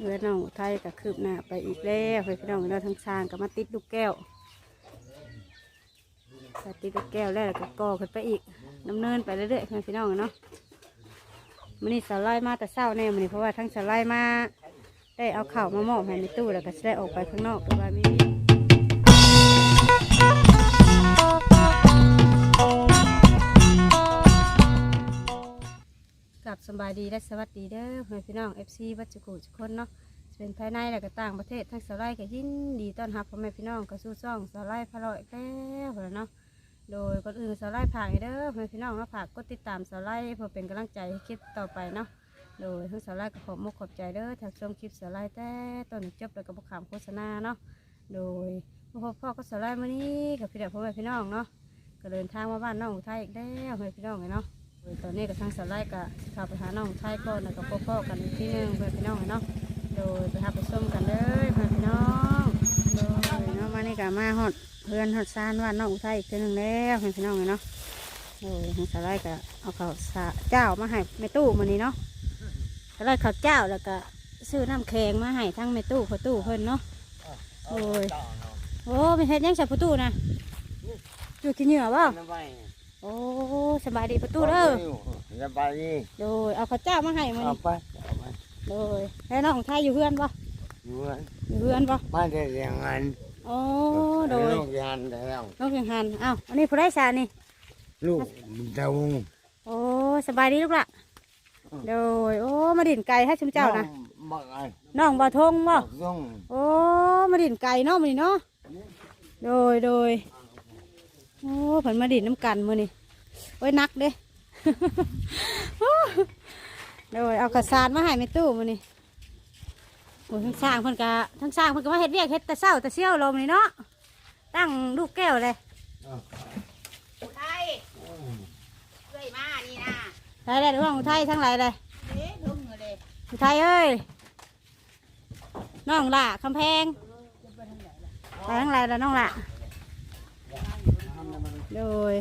เรือน้องไทยก็คืบหน้าไปอีกแล้วเพื่อนพี่น้องเราทั้งช้างก็มาติดลูกแก้วก็ติดลูกแก้วแล้วก็ก่อขึ้นไปอีกดำเนินไปเรื่อยๆเพื่อนพี่น้องเนาะมันนี่สไลด์มาแต่เศร้าแน่มันนี่เพราะว่าทั้งสไลด์มาได้เอาเข่ามามอบให้ในตู้แล้วก็ได้ออกไปข้างนอกแต่ว่ามี สบายดีและสวัสดีเด้อเพื่อนพี่น้อง FC วัดจุกุทุกคนเนาะเป็นภายในและก็ต่างประเทศทั้งสไลด์ก็ยินดีต้อนรับพ่อแม่พี่น้องก็สู้ซ่องสไลด์พะลอีกแล้วพุ่นล่ะเนาะโดยก่อนอื่นสไลด์ผากเด้อพ่อแม่พี่น้องเนาะฝากกดติดตามสไลด์เพื่อเป็นกำลังใจให้คลิปต่อไปเนาะโดยทั้งสไลด์ก็ขอบมุกขอบใจเด้อถ้าชมคลิปสไลด์แต่ต้นจบแล้วก็บขามโฆษณาเนาะโดยพ่อพ่อก็สไลด์มานี้กับพี่เด็กพ่อแม่พี่น้องเนาะก็เดินทางมาบ้านน้องอุทัยอีกแล้วพ่อแม่พี่น้องเลยเนาะ ตอนนี้ก็ทางสไลด์ก็เข้าไปหาน้องอุทัยก่อนแล้วก็พ่อพ่อกันอีกทีหนึงเพื่อแม่พี่น้องเลยเนาะโดยไปหาไปส้มกันเลยเพื่อนพี่น้องโดยเนาะมานี่ก็มาฮอดเพื่อนฮอดซานว่าน้องอุทัยอีกทีหนึงแล้วเพื่อนพี่น้องเลยเนาะโดยทางสาไลก็เอาข้าวสาเจ้ามาให้แม่ตู้มานี่เนาะสาไลข้าวเจ้าแล้วก็ซื้อน้ำแข็งมาให้ทั้งแม่ตู้พ่อตู้เพิ่นเนาะโอ้ยโอ้ไม่เห็นยังใส่พ่อตู้นะตู้กินเหงื่อเปล่า โอ้สบายดีพ่อตู้เด้อสบายดีโดยเอาข้าวเจ้ามาให้มาเอานี่ไปเอาไปโดยแล้วน้องอุทัยอยู่เพื่อนปะอยู่อยู่เพื่อนปะมาได้เรียงงานโอ้โดยลูกยานได้แล้วน้องเพียงหันอ้าวอันนี้ผู้ได้ชานี่ลูกดาวงโอ้สบายดีลูกละโดยโอ้มาดินไก่ให้ชุมเจ้านะบักไอ้น้องบ่ทงบ่บักส่งโอ้มาดินไก่เนาะมื้อนี้เนาะโดยโดย โอ้เพิ่นมาดินน้ำกันมื้อนี้โอ้ยหนักเด้โดยเอากระสานมาให้แม่ตู้มื้อนี้โอ้ยทั้งสร้างเพิ่นก็ทั้งสร้างเพิ่นก็มาเฮ็ดเวียกเฮ็ดแต่เช้าแต่เชี่ยวลมอนี่เนาะตั้งลูกแก้วเลยไทยเอ้ยมานี่นะได้ได้ห้องไทยทั้งหลายเลยเอ๊ะลุงเลยอุทัยเอ้ยน้องละคำแพงไปทั้งไรแล้วน้องละ โดย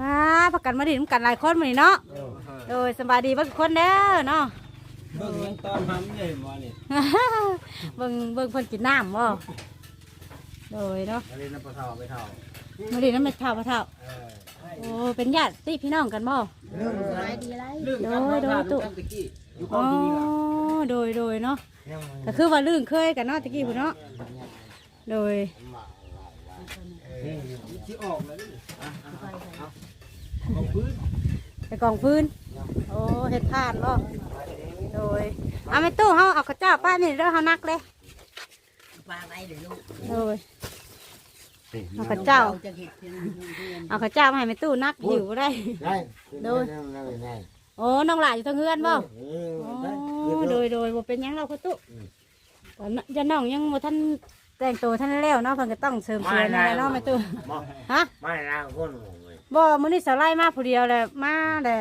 มาประกันมาดินำกันหลายคนมานี่เนาะ โดยสบายดีเบิ่งคนเด้อเนาะ เบิ่งยังตอนทำใหญ่มานี่เบิ่งเบิ่งเพิ่นกินน้ำบ่ โดยเนาะอะไรนะปะเท่าไปเท่ามาดินน้ำเม็ดเท่าพระเท่าเออโอ้เป็นญาติพี่น้องกันบ่เรื่องสบายดีไรเรื่องโดยโดยตุตะกี้อยู่กอ๋อองที่นี่ล่ะโดยโดยเนาะยังก็คือว่าลื่นเคยกันเนาะตะกี้พุ่นเนาะ โดย ที่ออกแล้วนี่อะอะเอาเอาพื้นไปกองพื้น โอ้เห็ดผ่านบ่โดยเอาไม่ตู้เฮาเอาข้าวเจ้าป้านี่เด้อเฮานักเลยปลาไรเดี๋ยวลูกโดยเอาข้าวเจ้าเราจะเห็ดเพียงเพื่อนเอาข้าวเจ้ามาให้แม่ตู้นักหิวบ่ได้ ได้โดยได้ได้โอ้น้องหลานอยู่ทางเฮือนบ่เออโอ้ได้โดยโดยบ่เป็นหยังเราข้าวตู้ตอนนั้นจะน้องยังบ่ทัน แต่งตัวทันแล้วเนาะเพิ่นก็ต้องเสริมสวยนั่นแหละเนาะแม่ตู้บ่ฮะไม่นะคนเลยบ่มื้อนี้สไลด์มาผู้เดียวแหละมาแต่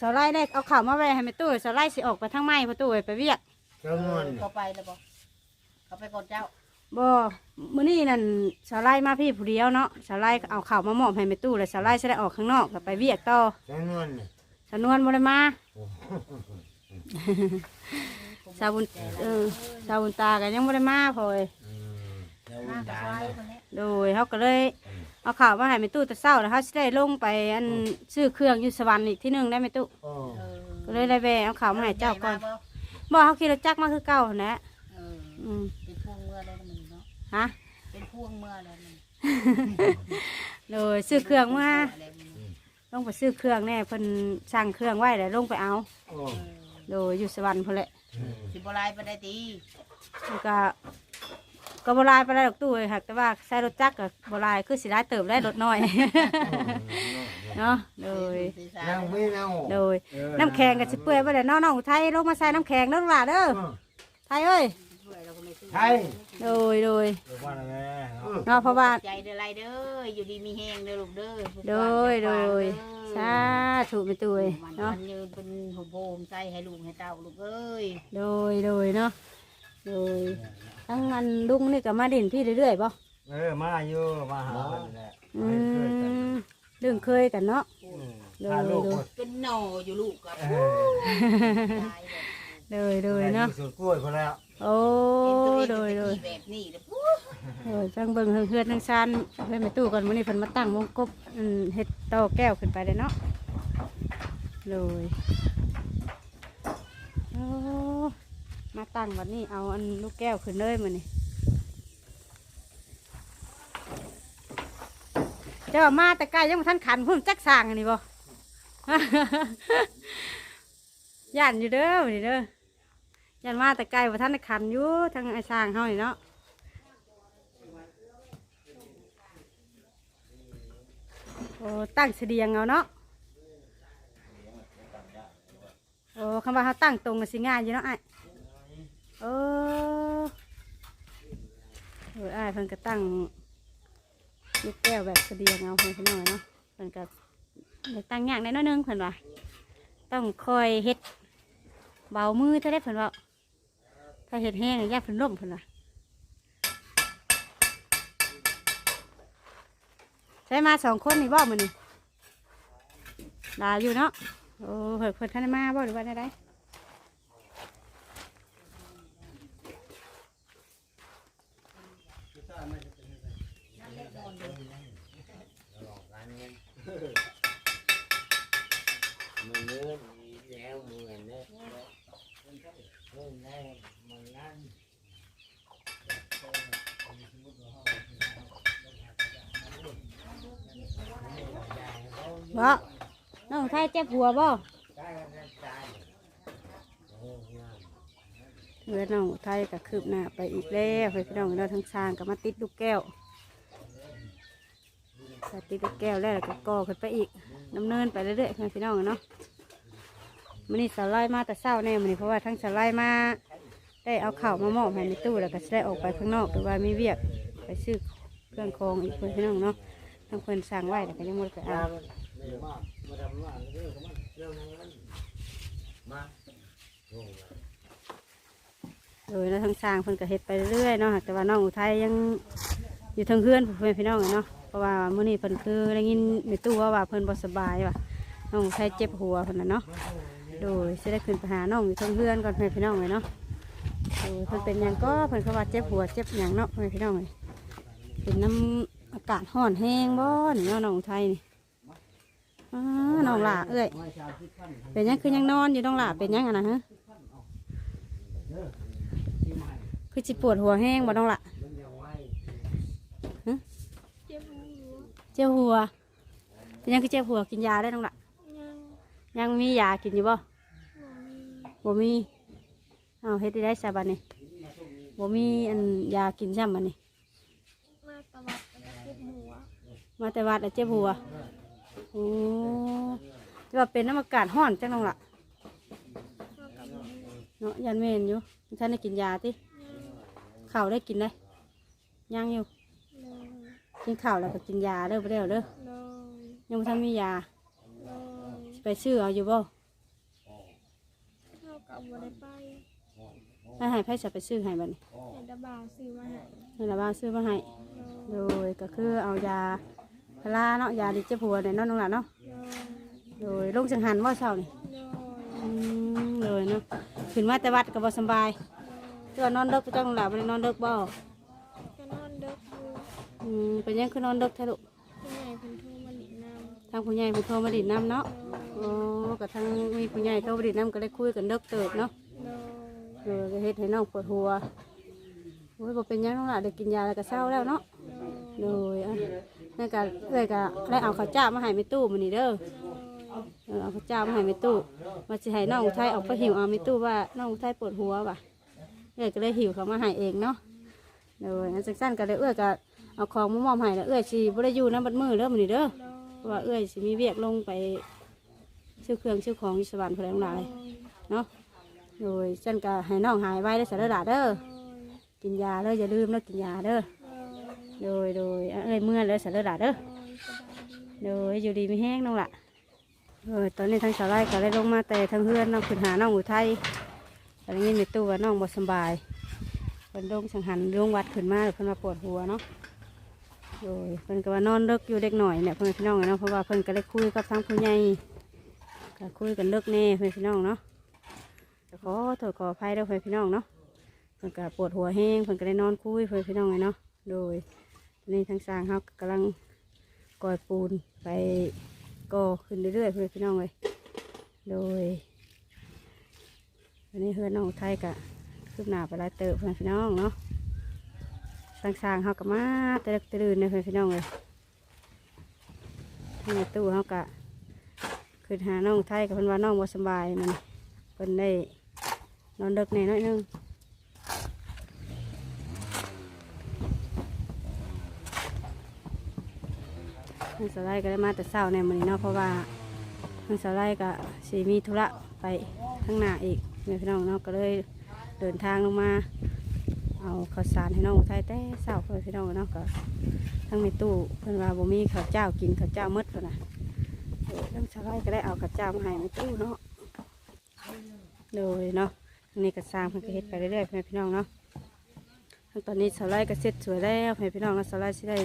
สไลด์ได้เอาข้าวมาไว้ให้แม่ตู้สไลด์สิออกไปทางไม้ประตูไปเวียกจำนวนเขาไปแล้วบ่เขาไปก่อนเจ้าบ่มื้อนี้นั่นสาไลด์มาพี่ผู้เดียวเนาะสาไลด์เอาข้าวมามอบให้แม่ตู้แล้วสาไลด์สิได้ออกข้างนอกก็ไปเวียกต่อจำนวนสานวนบ่ได้มา สาวบุญเออสาวบุญตาก็ยังบ่ได้มาพอเอ้ย มากับไว้คนนี้โดยเฮาก็เลยเอาข้าวมาให้แม่ตู้แต่เช้าแล้วเฮาสิได้ลงไปอันซื้อเครื่องอยู่สวรรค์อีกที่หนึงได้แม่ตู้โอ้เออก็เลยได้แวะเอาข้าวมาให้เจ้าก่อนบ่เฮาขี่รถจักรมาคือเก่าหั่นแหละเอออืมเป็นพวงเมื่อแล้วมันเนาะฮะ เป็นพวงเมื่อแล้วมันโดยซื้อเครื่องมาอะไรมันลงไปซื้อเครื่องแน่เพิ่นสั่งเครื่องไว้แล้วลงไปเอาโอ้โดยอยู่สวรรค์พุ่นแหละสิบลายไปได้ตี แล้วก็ ก็บหลายไปได้ดอกตู้เลยค่ะแต่ว่าใส่รถจักรกับบหลายคือสิได้เติบได้รถน้อยเนาะโดยนั่งไม่นั่งโดยน้ำแข็งกับสิเปื่อยไปเลยน้องน้องไทยลงมาใส่น้ำแข็งเด้อลูกหลานเด้อไทยเอ้ยใช่โดยโดยว่าอะไรเนาะเพราะว่าใจเด้อไรเด้ออยู่ดีมีแหงเด้อลูกเด้อโดยโดยสาธุไปตุยมันเนาะมันยืนเป็นหัวโบมใจให้ลูกให้เต้าลูกเอ้ย โดยโดยเนาะ โดยทั้งมันลุงนี่ก็มาดินพี่เรื่อยๆป่ะเออมาอยู่มาหาแหละอืมเรื่องเคยกันเนาะพาลูกเป็นหนออยู่ลูกกับเออตายเลยเลยเลยเนาะสวนกล้วยพอแล้วโอ้เห็นโดตัวยเอโดยงเป็นแบบนี้เลยปุ๊บโดยจังเบิ่งเฮือนทั้งซานเพื่อนไปตู้ก่อนมื้อนี้เพิ่นมาตั้งวงกบอืมเฮ็ดโตอแก้วขึ้นไปเลยเนาะเลยโอ้ มาตั้งวันนี้เอาอันลูกแก้วขึ้นเลยมื้อนี้เจ้ามาแต่ไกลยังบ่ทันขันพุ่มจักสร้างอันนี้บ่ ย่านอยู่เด้อนี่เด้อย่านมาแต่ไกลบ่าทันได้ขันอยู่ทางไอ้สร้างเฮานี่เนาะโอ้ตั้งเสดียงเอาเนาะโอ้คำว่าเขาตั้งตรงกับสิง่ายอยู่เนาะไอ้ายโอ้โอ้ยอ้ายเพิ่นก็ตั้งลูกแก้วแบบเสดียงเอาเพิ่นพี่น้อยเนาะเพิ่นก็ตั้งยากในน้อยหนึงเพิ่นว่าต้องคอยเฮ็ดเบามือเท่าได้เพิ่นว่าถ้าเฮ็ดแห้งยากเพิ่นล่มเพิ่นว่าใช้มาสองคนนี่บ่มื้อนี้ลาอยู่เนาะโอ้เพิ่นเพิ่นทันมาบ่หรือว่าได้ได มันเนื้อแล้วมือเนื้อเออแน่มันนั่น บ่น้องไทยเจ็บหัวบ่ได้กันตายโอ้ยเมื่อน้องไทยก็คืบหน้าไปอีกแล้วเพื่อนพี่น้องเราทั้งสร้างก็มาติดลูกแก้วติดลูกแก้วแล้วก็ก่อขึ้นไปอีกดำเนินไปเรื่อยๆเพื่อนพี่น้องเนาะมันนี้สไลด์มาแต่เช้าแน่มันนี้เพราะว่าทั้งสไลด์มาได้เอาข้าวมามอบให้ในตู้แล้วก็สิได้ออกไปข้างนอกหรือว่ามีเวียกไปซื้อเครื่องคองอีกเพื่อนพี่น้องเนาะทั้งเพื่อนสั่งไว้แต่ก็ยังไม่ได้ไปเอา ไม่มามาทำงานเรื่องของมันเรื่องของมันมาโอ้ยโดยแล้วทั้งสร้างเพิ่นก็เฮ็ดไปเรื่อยเนาะแต่ว่าน้องอุทัยยังอยู่ทางเพื่อนเพื่อนพี่น้องเนาะเพราะว่ามื้อนี้เพิ่นคือได้ยินในตู้ว่าว่าเพิ่นบ่สบายว่ะน้องอุทัยเจ็บหัวเพิ่นน่ะเนาะโดยสิได้ขึ้นไปหาน้องอยู่ทางเพื่อนก่อนเพื่อนพี่น้องเลยเนาะโดยเพิ่นเป็นหยังก็เพิ่นเขาว่าเจ็บหัวเจ็บหยังเนาะเพื่อนพี่น้องเลยเป็นน้ำอากาศร้อนแห้งบ่นี่เนาะน้องอุทัยนี่ อ้าน้องหล่าเอ้ยเป็นหยังคือยังนอนอยู่น้องหล่าเป็นหยังอะนะฮะคือจิปวดหัวแห้งบ่ต้องละฮะเจ็บหัวเป็นยังคือเจ็บหัวกินยาได้ต้องละยังมียากินอยู่บ่บ่มีเอาเฮ็ดได้ได้ซะบัดนี้บ่มีอันยากินซ้ำบัดนี้มาตะวัดแล้วก็เจ็บหัวมาแต่วัดแล้วเจ็บหัวโอ้จะว่าเป็นน้ำอากาศร้อนจังน้องละชอบกินหัวเนาะยันเมนอยู่ท่านได้กินยาติข้าวได้กินได้ยังอยู่เลยกินข้าวแล้วก็กินยาเด้อบ่ได้เอาเด้อเลยยังบ่ทันมียาเลยไปซื้อเอาอยู่บ่เข้ากับบัได้ไปให้ให้ไผจะไปซื้อให้บัดนี้เห็นตะบ่าวซื้อมาให้นั่นล่ะว่าซื้อมาให้เลยโดยก็คือเอายา พาราเนาะยาดิเจ็บหัวเนี่ยเนาะน้องหล่ะเนาะเลยโดยลงจังหันว่าเช้านี่เลยอืมเลยเนาะขึ้นมาแต่วัดก็บ่สำบายตัวนอนเด็กไปจังน้องหล่ะบ่ได้นอนเด็กบ่ก็นอนเด็กอยู่อืมเป็นหยังคือนอนเด็กแท้ลูกผู้ใหญ่เพิ่นโทรมาหลินน้ำทางผู้ใหญ่เพิ่นโทรมาดิดน้ำเนาะโอ้ก็ทางมีผู้ใหญ่โทรมาดิดน้ำก็เลยคุยกันเด็กเติบเนาะเลยเออก็เฮ็ดให้น้องปวดหัวโอ้ยบ่เป็นหยังน้องหล่ะได้กินยาแล้วก็เศร้าแล้วเนาะเลยโดยอะ นั่นก็เอ้ยก็ได้เอาข้าวเจ้ามาให้ในตู้มันนี่เด้อเออเอาข้าวเจ้ามาให้ในตู้มาสิให้น้องอุทัยออกไปหิวเอาในตู้ว่าน้องอุทัยปวดหัวว่ะเอ้ยก็เลยหิวเขามาให้เองเนาะโดยอันสั้นๆก็เลยเอ้ยก็เอาของมามอบให้แล้วเอ้ยสิบ่ได้อยู่น้ำบัดมือเด้อมันนี่เด้อเพราะว่าเอ้ยสิมีเวียกลงไปซื้อเครื่องซื้อของอยู่สวรรค์เพลงหลายเนาะโดยสั้นก็ให้น้องหายไว้ได้อสารดาเด้อกินยาเด้ออย่าลืมเนาะกินยาเด้อ โดยโดยอะเอ้ยเมื่อเลยสารดาเด้อเดี๋ยอยู่ดีไม่แห้งน้องละเออตอนนี้ทางสาวไร่ก็เลยลงมาแต่ทางเพื่อนน้องขึ้นหาน้องอุทัยตอนนี้ในตู้ว่าน้องบ่สบายเพิ่นลงสังหันลงวัดขึ้นมาเพิ่นมาปวดหัวเนาะโดยเพิ่นก็ว่านอนเลิกอยู่เด็กหน่อยเนี่ยเพิ่นพี่น้องเนาะเพราะว่าเพิ่นก็ได้คุยกับทางผู้ใหญ่ก็คุยกันเลิกแน่เพิ่อนพี่น้องเนาะขอโทษขออภัยด้อเพื่อนพี่น้องเนาะเพิ่นก็ปวดหัวแห้งเพิ่นก็ได้นอนคุยเพื่อนพี่น้องเลยเนาะโดย นนี้ทางสร้างเขากำลังก่อยปูนไปก่อขึ้นเรื่อยๆเพื่อนพี่น้องเลยโดยวันนี้เพื่อนน้องไทยกะคืบหนาไปลายเติบเพื่อนพี่น้องเนาะทางสร้างเขาก็มาแตะลึกตะลืนเลยเพื่อนพี่น้องเลยทางในตู้เขากะคือหาน้องไทยกับเพิ่อนว่าน้องบ่สบายมันเพิ่นได้นอนดึกแหน่น้อยหนึง ทางสไลด์ก็ได้มาแต่เช้าในมื้อนี้เนาะเพราะว่าทางสไลด์ก็สิมีธุระไปข้างหน้าอีกแม่พี่น้องเนาะก็เลยเดินทางลงมาเอาข้าวสารให้น้องไทยแต่เช้าเพื่อพี่น้องเนาะก็ทั้งในตู้เพิ่อนว่าบ่มีข้าวเจ้ากินข้าวเจ้าหมดเพิ่นนะเออทั้งชาวไร่ก็ได้เอากระจามาให้ในตู้เนาะเลยเนาะนนี้ก็สร้างเพิ่นก็เฮ็ดไปเรื่อยๆเพื่อนพี่น้องเนาะตอนนี้ชาวไร่ก็เสร็จสวยแล้วเพื่อนพี่น้องแล้วชาวไร่สิได้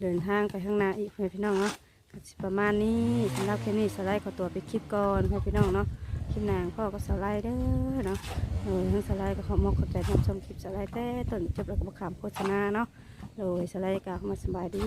เดินทางไปข้างหน้าอีกเพื่อนพี่น้องเนาะก็สิประมาณนี้สำหรับแค่นี้สไลด์ขอตัวไปคลิปก่อนเพื่อนพี่น้องเนาะคลิปนางพ่อก็สไลด์เด้อเนาะโดยทั้งสไลด์ก็ขอมอบขอบใจรับชมคลิปสไลด์แต่ต้นจบแล้วก็ขามโฆษณาเนาะโดยสไลด์ก็เขามาสบายดี